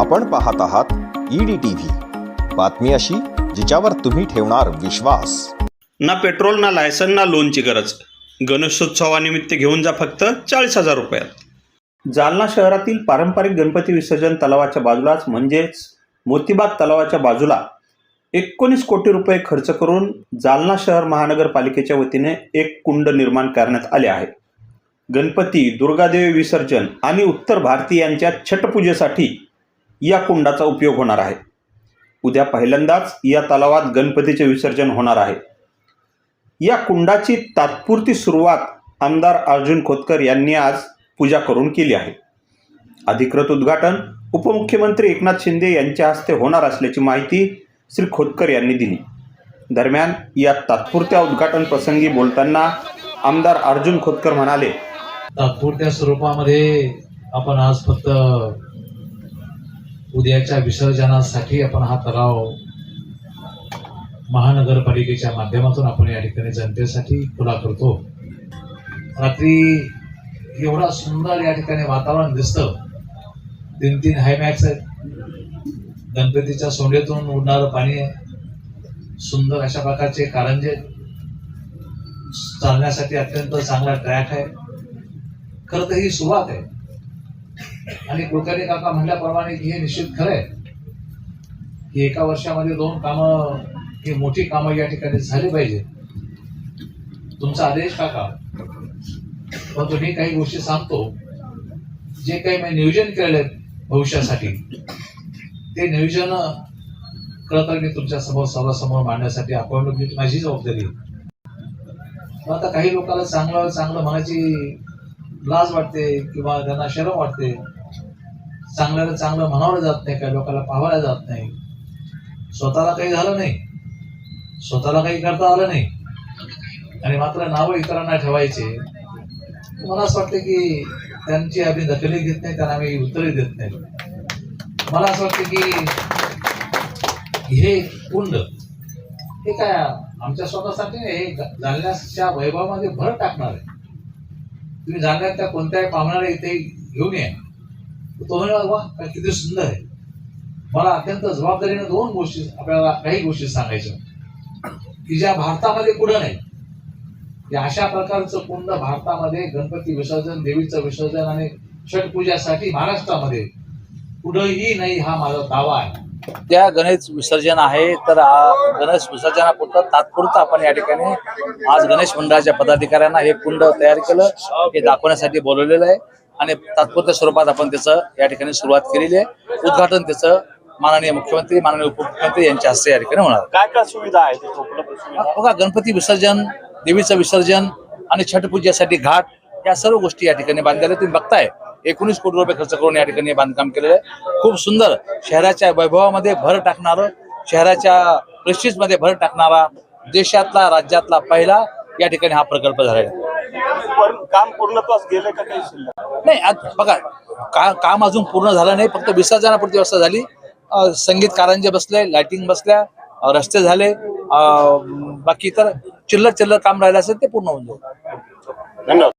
आपण पाहत आहात ईडी टीव्ही बातमी अशी जिच्यावर तुम्ही ठेवणार विश्वास. ना पेट्रोल ना लायसन ना लोनची गरज. गणेशोत्सवानिमित्त घेऊन जा फक्त चाळीस हजार रुपयात. जालना शहरातील पारंपरिक गणपती विसर्जन तलावाच्या बाजूलाच म्हणजेच मोतीबाग तलावाच्या बाजूला एकोणीस कोटी रुपये खर्च करून जालना शहर महानगरपालिकेच्या वतीने एक कुंड निर्माण करण्यात आले आहे. गणपती दुर्गादेवी विसर्जन आणि उत्तर भारतीयांच्या छटपूजेसाठी या कुंडाचा उपयोग होणार आहे. उद्या पहिल्यांदाच या तलावात गणपतीचे विसर्जन होणार आहे. या कुंडाची तात्पुरती सुरुवात आमदार अर्जुन खोतकर यांनी आज पूजा करून केली आहे. अधिकृत उद्घाटन उपमुख्यमंत्री एकनाथ शिंदे यांच्या हस्ते होणार असल्याची माहिती श्री खोतकर यांनी दिली. दरम्यान या तात्पुरत्या उद्घाटन प्रसंगी बोलताना आमदार अर्जुन खोतकर म्हणाले तात्पुरत्या स्वरूपामध्ये आपण आज फक्त उद्याच्या विसर्जनासाठी आपण हा तलाव महानगरपालिकेच्या माध्यमातून आपण या ठिकाणी जनतेसाठी खुला करतो. रात्री एवढा सुंदर या ठिकाणी वातावरण दिसतं. तीन तीन हायमॅक्स आहेत. गणपतीच्या सोंडेतून उडणारं पाणी आहे. सुंदर अशा प्रकारचे कारंजे चालण्यासाठी अत्यंत चांगला ट्रॅक आहे. खरं तर ही सुरुवात आहे. आणि कुलकर्णी काका म्हटल्याप्रमाणे हे निश्चित खरं आहे की एका वर्षामध्ये दोन कामं ही मोठी कामं या ठिकाणी झाली पाहिजे. तुमचा आदेश काका. पण तुम्ही काही गोष्टी सांगतो. जे काही मी नियोजन केलेले भविष्यासाठी ते नियोजन खरं तर मी तुमच्यासमोर सर्वांसमोर मांडण्यासाठी. आपण माझी जबाबदारी मग आता काही लोकांना चांगलं चांगलं म्हणायची लाज वाटते किंवा त्यांना शरम वाटते. चांगल्याला चांगलं म्हणावलं जात नाही काही लोकांना पाहायला जात नाही. स्वतःला काही झालं नाही. स्वतःला काही करता आलं नाही. आणि मात्र नावं इतरांना ठेवायचे. मला असं वाटतं की त्यांची आम्ही दखली घेत नाही त्यांना आम्ही उत्तरही देत नाही. मला असं वाटतं की हे कुंड हे काय आमच्या स्वतःसाठी नाही, हे जालन्याच्या वैभवामध्ये भर टाकणार आहे. तुम्ही जाणार त्या कोणत्याही पाहुण्याला इथे घेऊन या. तो म्हणाला वा किती सुंदर आहे. मला अत्यंत जबाबदारीने दोन गोष्टी आपल्याला काही गोष्टी सांगायच्या की ज्या भारतामध्ये कुठं नाही या अशा प्रकारचं कुंड भारतामध्ये गणपती विसर्जन देवीचं विसर्जन आणि छठ पूजासाठी महाराष्ट्रामध्ये कुठंही नाही हा माझा दावा आहे. त्या गणेश विसर्जन आहे तर गणेश विसर्जनापुरतं तात्पुरतं आपण या ठिकाणी आज गणेश मंडळाच्या पदाधिकाऱ्यांना हे कुंड तयार केलं हे दाखवण्यासाठी बोलवलेलं आहे. आणि तात्पुरत्या स्वरूपात आपण त्याचं या ठिकाणी सुरुवात केलेली आहे. उद्घाटन त्याचं माननीय मुख्यमंत्री माननीय उपमुख्यमंत्री यांच्या हस्ते या ठिकाणी होणार काय काय सुविधा आहे बघा गणपती विसर्जन देवीचं विसर्जन आणि छठ पूजेसाठी घाट या सर्व गोष्टी या ठिकाणी बांधलेल्या तुम्ही बघताय. एकोणीस कोटी रुपये खर्च करून या ठिकाणी बांधकाम केलेलं आहे. खूप सुंदर शहराच्या वैभवामध्ये भर टाकणारं शहराच्या प्रेस्टिजमध्ये भर टाकणारा देशातला राज्यातला पहिला या ठिकाणी हा प्रकल्प झालेला आहे. काम पूर्णत्वास गेले का काही शिल्लक? नाही आज बघा का काम अजून पूर्ण झालं नाही फक्त विसर्जनापुरती व्यवस्था झाली. संगीत कारंजे बसले लाइटिंग बसल्या रस्ते झाले बाकी इतर चिल्लर चिल्लर काम राहिलं असेल ते पूर्ण होऊन जाईल. धन्यवाद.